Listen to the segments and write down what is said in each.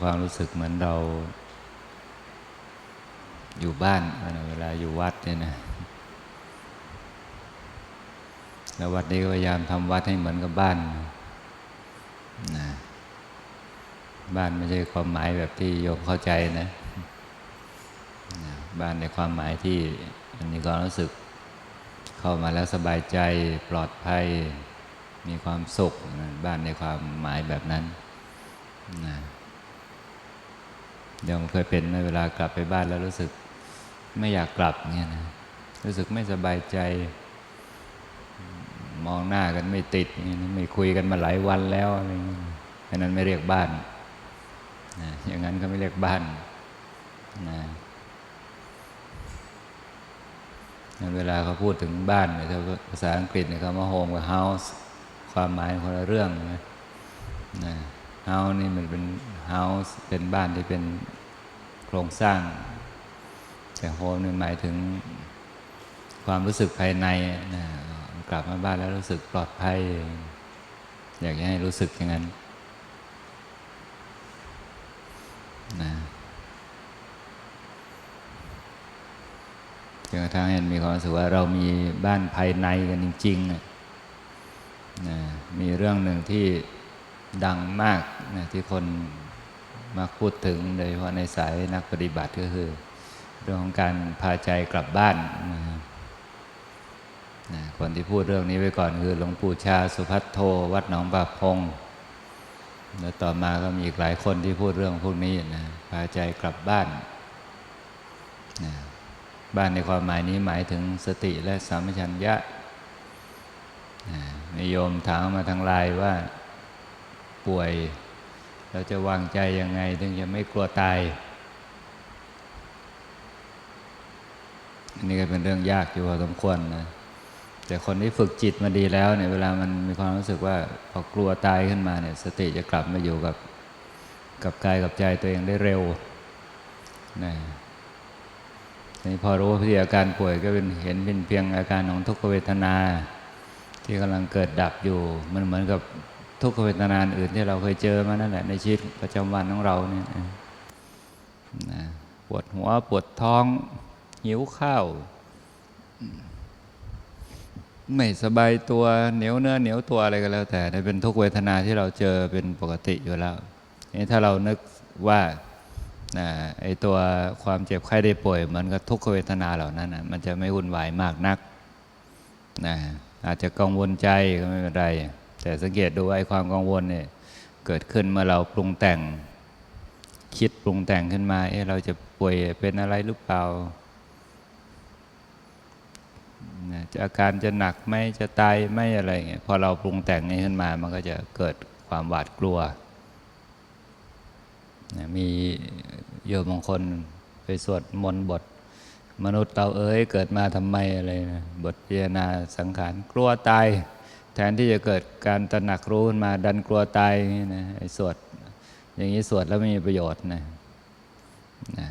ความรู้สึกเหมือนเรา อยู่บ้านเวลาอยู่วัดเนี่ยนะแล้ววัดนี้ก็พยายามทำวัดให้เหมือนกับบ้านนะบ้านไม่ใช่ความหมายแบบที่โยมเข้าใจนะนะบ้านในความหมายที่มันมีความรู้สึก เข้ามาแล้วสบายใจปลอดภัย มีความสุขนะบ้านในความหมายแบบนั้นนะ เดี๋ยวมันเคยเป็นไหมเวลากลับไปบ้านแล้วรู้สึกไม่อยากกลับเนี่ยนะรู้สึกไม่สบายใจ มองหน้ากันไม่ติดนี่คุยกันมาหลายวันแล้วอะไรอย่างนี้อันนั้นไม่เรียกบ้านนะอย่างนั้นก็ไม่เรียกบ้านนะเวลาเขาพูดถึงบ้านเนี่ยภาษาอังกฤษเนี่ยเขามาโฮมกับ house ความหมายคนละเรื่องนะนะ house นี่มันเป็น house เป็นบ้านที่เป็นโครงสร้าง แต่โฮมนี่หมายถึงความรู้สึกภายในนะกลับมาบ้านแล้วรู้สึกปลอดภัย อยากให้รู้สึกอย่างนั้นนะจนกระทั่งเห็นมีความรู้สึกว่าเรามีบ้านภายในกันจริงๆนะมีเรื่องหนึ่งที่ดังมากนะที่คน มาพูดถึงโดยเฉพาะในสายนักปฏิบัติก็คือเรื่องของการพาใจกลับบ้านนะคนที่พูดเรื่องนี้ไว้ก่อนคือหลวงปู่ชาสุพัทโท วัดหนองบาพงแล้วต่อมาก็มีอีกหลายคนที่พูดเรื่องพวกนี้นะพาใจกลับบ้านนะบ้านในความหมายนี้หมายถึงสติและสัมชัญญะนะนิยมถามมาทางไลน์ว่าป่วย เราจะวางใจยังไง ถึงจะไม่กลัวตายอันนี้ก็เป็นเรื่องยากอยู่พอสมควรนะแต่คนที่ฝึกจิตมาดีแล้วเนี่ยเวลามันมีความรู้สึกว่าพอกลัวตายขึ้นมาเนี่ย สติจะกลับมาอยู่กับกับกายกับใจตัวเองได้เร็วนะนี่พอรู้ว่าพิธีอาการป่วยก็เป็นเห็นเป็นเพียงอาการของทุกขเวทนา ที่กำลังเกิดดับอยู่ มันเหมือนกับ ทุกขเวทนาอื่นที่เราเคยเจอมานั่นแหละในชีวิตประจำวันของเราเนี่ยนะปวดหัวปวดท้อง หิวข้าว ไม่สบายตัวเหนียวเนื้อเหนียวตัวอะไรก็แล้ว แต่เป็นทุกเวทนาที่เราเจอเป็นปกติอยู่แล้วนี่ถ้าเรานึกว่าไอ้ตัวความเจ็บไข้ได้ป่วยเหมือนกับทุกขเวทนาเหล่านั้นนะมันจะไม่วุ่นวายมากนักนะอาจจะกังวลใจก็ไม่เป็นไร แต่สังเกตดูไอ้ความกังวลเนี่ยเกิดขึ้นเมื่อเราปรุงแต่ง คิดปรุงแต่งขึ้นมา เอ๊ะเราจะป่วยเป็นอะไรหรือเปล่าจะอาการจะหนักไหมจะตายไหมอะไรเงี้ยพอเราปรุงแต่งนี้ขึ้นมา มันก็จะเกิดความหวาดกลัว มีโยมบางคนไปสวดมนต์บท มนุษย์เราเอ้ยเกิดมาทำไมอะไรนะบทพิจารณาสังขารกลัวตาย แทนที่จะเกิดการตระหนักรู้ขึ้นมาดันกลัวตายนะไอ้สวด อย่างนี้สวดแล้วไม่มีประโยชน์นะนะ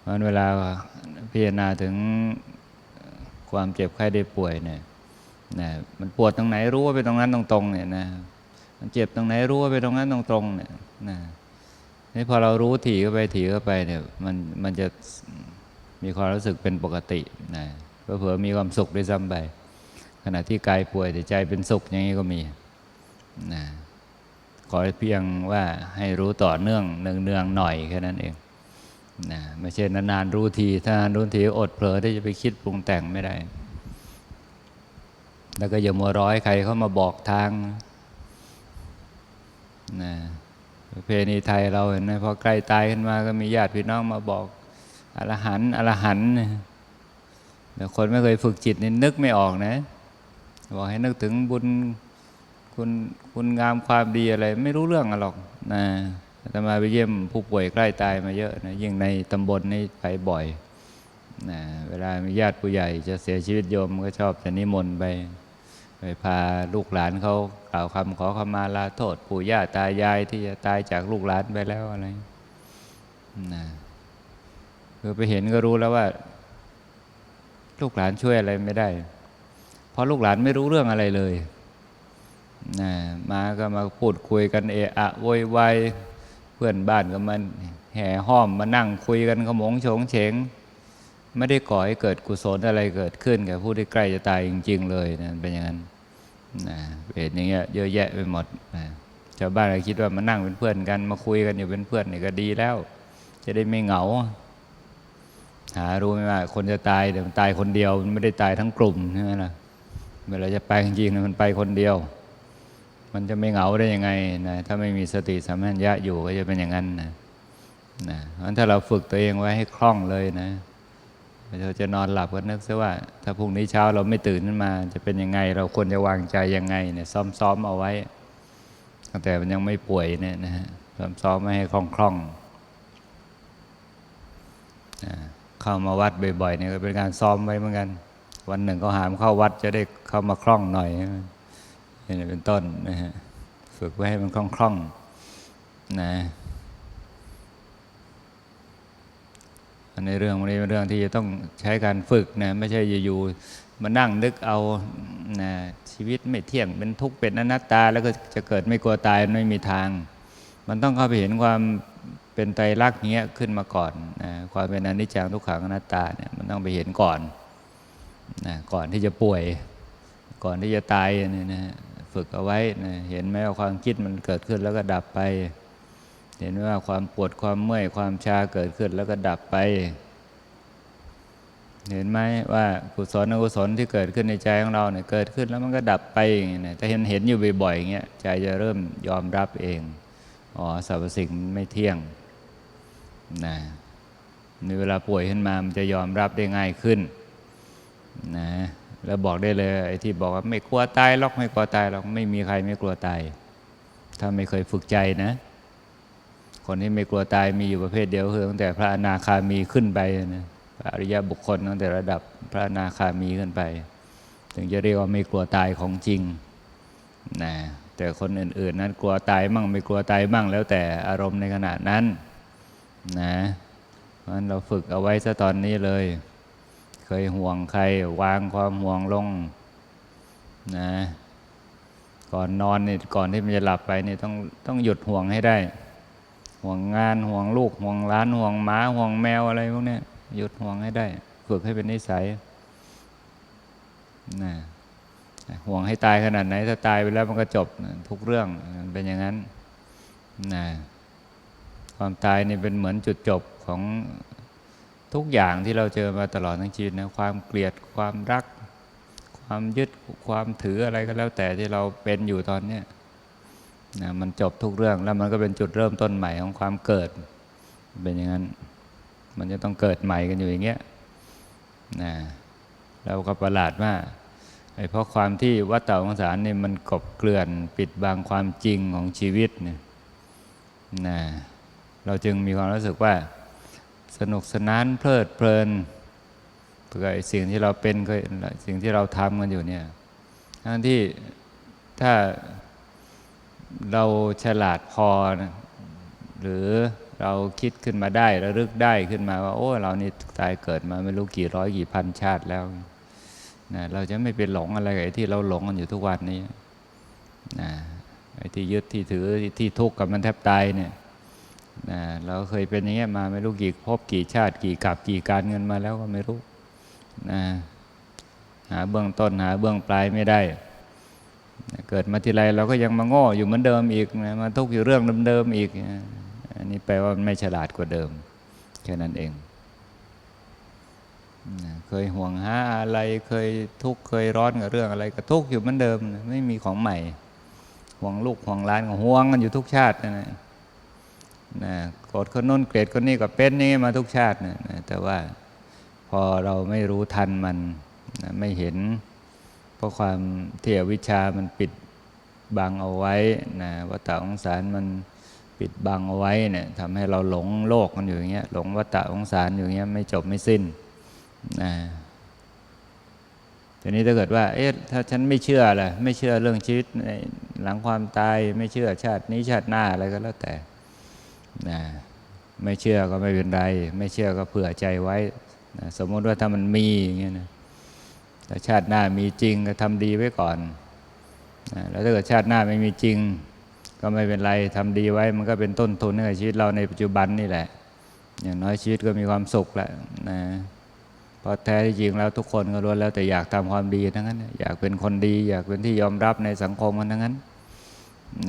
เพราะเวลาพิจารณาถึงความเจ็บไข้ได้ป่วยเนี่ยนะมันปวดตรงไหนรู้ว่าไปตรงนั้นตรงๆเนี่ยนะมันเจ็บตรงไหนรู้ว่าไปตรงนั้นตรงๆเนี่ยนะนี่พอเรารู้ถี่เข้าไปถี่เข้าไปเนี่ยมันมันจะมีความรู้สึกเป็นปกตินะเผื่อมีความสุขด้วยซ้ำไป ณะที่กายป่วยแต่ใจเป็นสุขอย่างนี้ก็มีนะขอเพียงว่าให้รู้ต่อเนื่องเนืองๆหน่อยแค่นั้นเองนะไม่ใช่นานๆรู้ที ถ้านานรู้ทีอดเผลอที่จะไปคิดปรุงแต่งไม่ได้ แล้วก็อย่ามัวร้อยใครเข้ามาบอกทางนะประเพณีไทยเราเห็นไหมพอใกล้ตายขึ้นมาก็มีญาติพี่น้องมาบอกอรหันต์อรหันต์แต่คนไม่เคยฝึกจิตนี่นึกไม่ออกนะ บอกให้นึกถึงบุญคุณคุณงามความดีอะไร ไม่รู้เรื่องหรอกนะแต่มาไปเยี่ยมผู้ป่วยใกล้ตายมาเยอะนะยิ่งในตำบลนี่ไปบ่อยนะเวลามีญาติผู้ใหญ่จะเสียชีวิตโยมก็ชอบจะนิมนต์ไป ไปพาลูกหลานเขากล่าวคำขอขมาลาโทษปู่ย่าตายายที่จะตายจากลูกหลานไปแล้วอะไรนะคือไปเห็นก็รู้แล้วว่า ลูกหลานช่วยอะไรไม่ได้ ราะลูกหลานไม่รู้เรื่องอะไรเลยนะมาก็มาพูดคุยกันเอะอะโวยวายเพื่อนบ้านก็มันแห่ห้อมมานั่งคุยกันขมงโฉงเฉง ไม่ได้ก่อให้เกิดกุศลอะไรเกิดขึ้นแกผู้ที่ใกล้จะตายจริง ๆ เลยนะเป็นอย่างนั้นนะเป็นอย่างเงี้ยเยอะแยะไปหมดนะชาวบ้านก็คิดว่ามานั่งเป็นเพื่อนกัน มาคุยกันอยู่เป็นเพื่อนนี่ก็ดีแล้ว จะได้ไม่เหงา หารู้ไหมว่าคนจะตายแต่มันตายคนเดียวมันไม่ได้ตายทั้งกลุ่มใช่ไหมล่ะ เวลาจะไปจริงๆมันไปคนเดียว มันจะไม่เหงาได้ยังไงนะถ้าไม่มีสติสัมปชัญญะอยู่ก็จะเป็นอย่างนั้นนะนะเพราะฉะนั้นถ้าเราฝึกตัวเองไว้ให้คล่องเลยนะเราจะนอนหลับก็นึกซะว่า ถ้าพรุ่งนี้เช้าเราไม่ตื่นขึ้นมา จะเป็นยังไง เราควรจะวางใจยังไงเนี่ยซ้อมๆเอาไว้ตั้งแต่มันยังไม่ป่วยเนี่ยนะฮะซ้อมๆไม่ให้คล่องๆนะเข้ามาวัดบ่อยๆเนี่ยก็เป็นการซ้อมไว้เหมือนกัน วันหนึ่งก็หามเข้าวัดจะได้เข้ามาคล่องหน่อยนี่เป็นต้นนะฮะฝึกไว้ให้มันคล่องๆนะอันในเรื่องนี้เป็นเรื่องที่จะต้องใช้การฝึกนะไม่ใช่อยู่ๆมานั่งนึกเอานะชีวิตไม่เที่ยงเป็นทุกข์เป็นอนัตตา แล้วก็จะเกิดไม่กลัวตายไม่มีทาง มันต้องเข้าไปเห็นความเป็นไตรลักษณ์เงี้ยขึ้นมาก่อนนะความเป็นอนิจจังทุกขังอนัตตาเนี่ยมันต้องไปเห็นก่อน นะก่อนที่จะป่วย ก่อนที่จะตายเนี่ยนะฝึกเอาไว้นะเห็นไหมว่าความคิดมันเกิดขึ้นแล้วก็ดับไป เห็นไหมว่าความปวดความเมื่อยความชาเกิดขึ้นแล้วก็ดับไป เห็นไหมว่ากุศลอกุศลที่เกิดขึ้นในใจของเราเนี่ยเกิดขึ้นแล้วมันก็ดับไปอย่างเงี้ยถ้าเห็นเห็นอยู่บ่อยๆอย่างเงี้ยใจจะเริ่มยอมรับเองอ๋อสรรพสิ่งไม่เที่ยงนะในเวลาป่วยขึ้นมามันจะยอมรับได้ง่ายขึ้น นะแล้วบอกได้เลยไอ้ที่บอกว่าไม่กลัวตายหรอกไม่กลัวตายหรอกไม่มีใครไม่กลัวตาย ถ้าไม่เคยฝึกใจนะ คนที่ไม่กลัวตายมีอยู่ประเภทเดียวคือตั้งแต่พระอนาคามีขึ้นไปนะพระอริยบุคคลตั้งแต่ระดับพระอนาคามีขึ้นไป ถึงจะเรียกว่าไม่กลัวตายของจริงนะแต่คนอื่น ๆ นั้นกลัวตายมั่งไม่กลัวตายมั่งแล้วแต่อารมณ์ในขณะนั้นนะเพราะฉะนั้นเราฝึกเอาไว้ซะตอนนี้เลย เคยห่วงใคร วางความห่วงลงนะก่อนนอนนี่ก่อนที่มันจะหลับไปนี่ต้องต้องหยุดห่วงให้ได้ ห่วงงานห่วงลูกห่วงร้านห่วงหมาห่วงแมวอะไรพวกนี้หยุดห่วงให้ได้ ฝึกให้เป็นนิสัยนะห่วงให้ตายขนาดไหน ถ้าตายไปแล้วมันก็จบทุกเรื่องเป็นอย่างนั้นนะความตายนี่เป็นเหมือนจุดจบของ ทุกอย่างที่เราเจอมาตลอดทั้งชีวิตนะความเกลียดความรัก ความยึดความถืออะไรก็แล้วแต่ที่เราเป็นอยู่ตอนเนี้ยนะมันจบทุกเรื่องแล้วมันก็เป็นจุดเริ่มต้นใหม่ของความเกิด เป็นอย่างนั้น มันจะต้องเกิดใหม่กันอยู่อย่างเงี้ยนะเราก็ประหลาดมาไอ้เพราะความที่วัฏฏะของสารนี่มันกบเกลื่อนปิดบังความจริงของชีวิตเนี่ยนะเราจึงมีความรู้สึกว่า สนุกสนานเพลิดเพลินเพื่อสิ่งที่เราเป็นเคยสิ่งที่เราทำกันอยู่เนี่ยทั้งที่ถ้าเราฉลาดพอนะหรือเราคิดขึ้นมาได้ระลึกได้ขึ้นมาว่า โอ้เรานี่ตายเกิดมาไม่รู้กี่ร้อยกี่พันชาติแล้วนะเราจะไม่ไปหลงอะไรกับไอ้ที่เราหลงกันอยู่ทุกวันนี้นะไอ้ที่ยึดที่ถือที่ทุกข์กับมันแทบตายเนี่ย นะเราเคยเป็นอย่างเงี้ยมาไม่รู้กี่ภพกี่ชาติ กี่กับกี่การเงินมาแล้วก็ไม่รู้นะหาเบื้องต้นหาเบื้องปลายไม่ได้นะเกิดมาทีไรเราก็ยังมาโง่อยู่เหมือนเดิมอีกนะมาทุกข์อยู่เรื่องเดิมๆอีกนะอันนี้แปลว่ามันไม่ฉลาดกว่าเดิมแค่นั้นเองนะเคยห่วงหาอะไรเคยทุกข์เคยร้อนกับเรื่องอะไรก็ทุกข์อยู่เหมือนเดิมนะไม่มีของใหม่ห่วงลูกห่วงหลานห่วงกันอยู่ทุกชาตินะนะ นะโกรธคนนู้นเกลียดคนนี้ก็เป็นนี่มาทุกชาตินะแต่ว่าพอเราไม่รู้ทันมันนะไม่เห็น เพราะความเที่อวิชามันปิดบังเอาไว้นะวัฏฏะของสารมันปิดบังเอาไว้เนี่ยทำให้เราหลงโลกกันอยู่อย่างเงี้ยหลงวัฏฏะของสารอยู่อย่างเงี้ยไม่จบไม่สิ้นนะทีนี้ถ้าเกิดว่า เอ๊ะถ้าฉันไม่เชื่อล่ะไม่เชื่อเรื่องชีวิตในหลังความตายไม่เชื่อชาตินี้ชาติหน้าอะไรก็แล้วแต่ นะไม่เชื่อก็ไม่เป็นไร ไม่เชื่อก็เผื่อใจไว้นะสมมติว่าถ้ามันมีอย่างเงี้ยนะแต่ชาติหน้ามีจริงก็ทำดีไว้ก่อนนะแล้วถ้าเกิดชาติหน้าไม่มีจริง ก็ไม่เป็นไรทำดีไว้ มันก็เป็นต้นทุนให้กับชีวิตเราในปัจจุบันนี่แหละ อย่างน้อยชีวิตก็มีความสุขแหละนะพราะแท้ที่จริงแล้วทุกคนก็ล้วนแล้วแต่อยากทำความดีทั้งนั้น อยากเป็นคนดี อยากเป็นที่ยอมรับในสังคมกันทั้งนั้น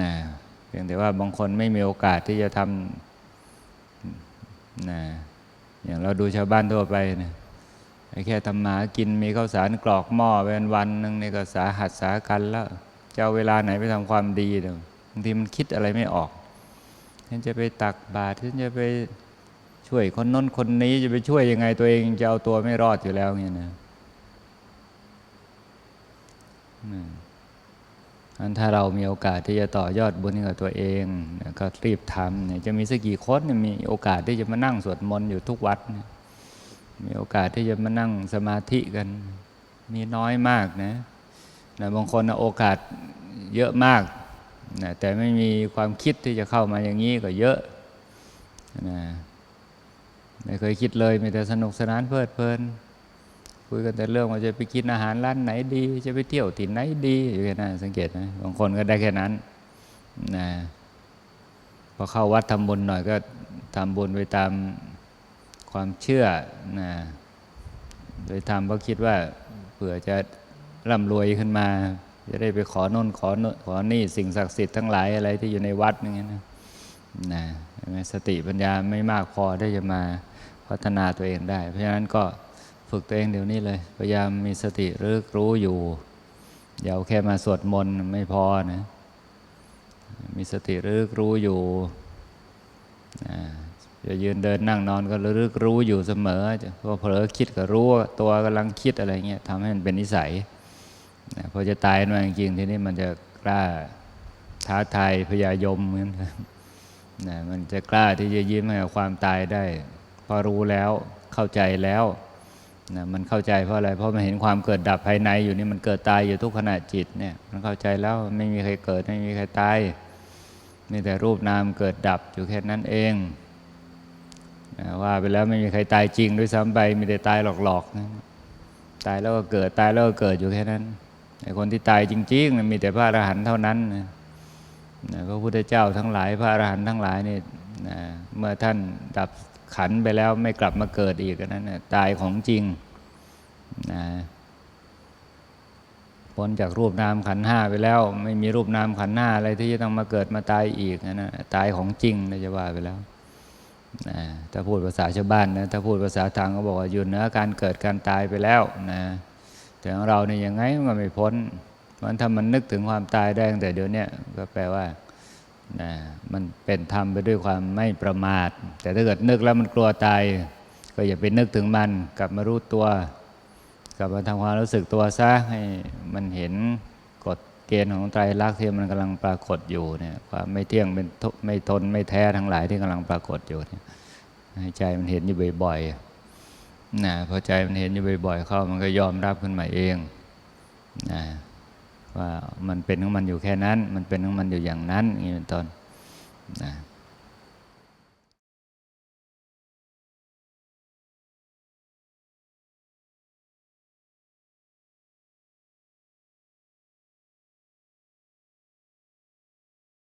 นะ เพียงแต่ว่าบางคนไม่มีโอกาสที่จะทำนะอย่างเราดูชาวบ้านทั่วไปเนี่ยไอ้แค่ทำหมากินมีข้าวสารกรอกหม้อเป็นวันหนึ่งนี่ก็สาหัสสากันแล้วจะเอาเวลาไหนไปทำความดีเดี๋ยวบางทีมันคิดอะไรไม่ออกฉันจะไปตักบาตรฉันจะไปช่วยคนน้นคนนี้จะไปช่วยยังไงตัวเองจะเอาตัวไม่รอดอยู่แล้วเนี่ยนะ อืมอันถ้าเรามีโอกาสที่จะต่อยอดบุญให้กับตัวเองก็รีบทำเนี่ยจะมีสักกี่คนมีโอกาสที่จะมานั่งสวดมนต์อยู่ทุกวัด มีโอกาสที่จะมานั่งสมาธิกัน มีน้อยมากนะนะบางคนโอกาสเยอะมากนะแต่ไม่มีความคิดที่จะเข้ามาอย่างนี้ก็เยอะนะไม่เคยคิดเลยมีแต่สนุกสนานเพลิดเพลิน คุยกันแต่เรื่องว่าจะไปกินอาหารร้านไหนดี จะไปเที่ยวที่ไหนดีอยู่แค่นั้นสังเกตไหมบางคนก็ได้แค่นั้นนะพอเข้าวัดทำบุญหน่อยก็ทำบุญไปตามความเชื่อนะโดยทำเพราะคิดว่าเผื่อจะร่ำรวยขึ้นมา จะได้ไปขอโน่นขอน่นขอนี่สิ่งศักดิ์สิทธิ์ทั้งหลายอะไรที่อยู่ในวัดอย่างเงี้ยนะนะสติปัญญาไม่มากพอที่จะมาพัฒนาตัวเองได้ เพราะฉะนั้นก็ ฝึกตัวเองเดี๋ยวนี้เลย พยายามมีสติรึกรู้อยู่อย่าเอาแค่มาสวดมนต์ไม่พอนะมีสติรึกรู้อยู่จะยืนเดินนั่งนอนก็ระลึกรู้อยู่เสมอจะพอเผลอคิดก็รู้ตัวกำลังคิดอะไรเงี้ยทำให้มันเป็นนิสัยพอจะตายมาจริงทีนี้มันจะกล้าท้าทายพยายมเหมือนกันนะมันจะกล้าที่จะยิ้มให้กับความตายได้ พอรู้แล้วเข้าใจแล้ว นะมันเข้าใจเพราะอะไร เพราะมันเห็นความเกิดดับภายในอยู่นี่มันเกิดตายอยู่ทุกขณะจิตเนี่ย มันเข้าใจแล้วไม่มีใครเกิดไม่มีใครตายมีแต่รูปนามเกิดดับอยู่แค่นั้นเองนะว่าไปแล้วไม่มีใครตายจริงด้วยซ้ำไปมีแต่ตายหลอกๆนะตายแล้วก็เกิดตายแล้วก็เกิดอยู่แค่นั้นไอ้คนที่ตายจริงๆนมีแต่พระอรหันต์เท่านั้นนะนะพระพุทธเจ้าทั้งหลาย พระอรหันต์ทั้งหลายนี่นะเมื่อท่านดับ ขันไปแล้วไม่กลับมาเกิดอีกอันนั้นนะตายของจริงนะพ้นจากรูปนามขันห้าไปแล้ว ไม่มีรูปนามขันห้าอะไรที่จะต้องมาเกิดมาตายอีกอันนะตายของจริงนะจะว่าไปแล้วนะถ้าพูดภาษาชาวบ้านนะถ้าพูดภาษาทางก็บอกว่าอยู่เหนือการเกิดการตายไปแล้วนะแต่ของเราเนี่ยยังไงมันไม่พ้นมันถ้ามันนึกถึงความตายได้ตั้งแต่เดี๋ยวนี้ก็แปลว่า นะมันเป็นธรรมไปด้วยความไม่ประมาท แต่ถ้าเกิดนึกแล้วมันกลัวตาย ก็อย่าไปนึกถึงมันกลับมารู้ตัว กลับมาทำความรู้สึกตัวซะให้มันเห็นกฎเกณฑ์ของไตรลักษณ์ที่มันกำลังปรากฏอยู่เนี่ยความไม่เที่ยงเป็นไม่ทนไม่แท้ทั้งหลายที่กำลังปรากฏอยู่เนี่ยให้ใจมันเห็นอยู่บ่อยๆนะพอใจมันเห็นอยู่บ่อยๆเข้ามันก็ยอมรับขึ้นมาเองนะ ว่ามันเป็นของมันอยู่แค่นั้น มันเป็นของมันอยู่อย่างนั้นอย่างนี้เป็นต้นนะ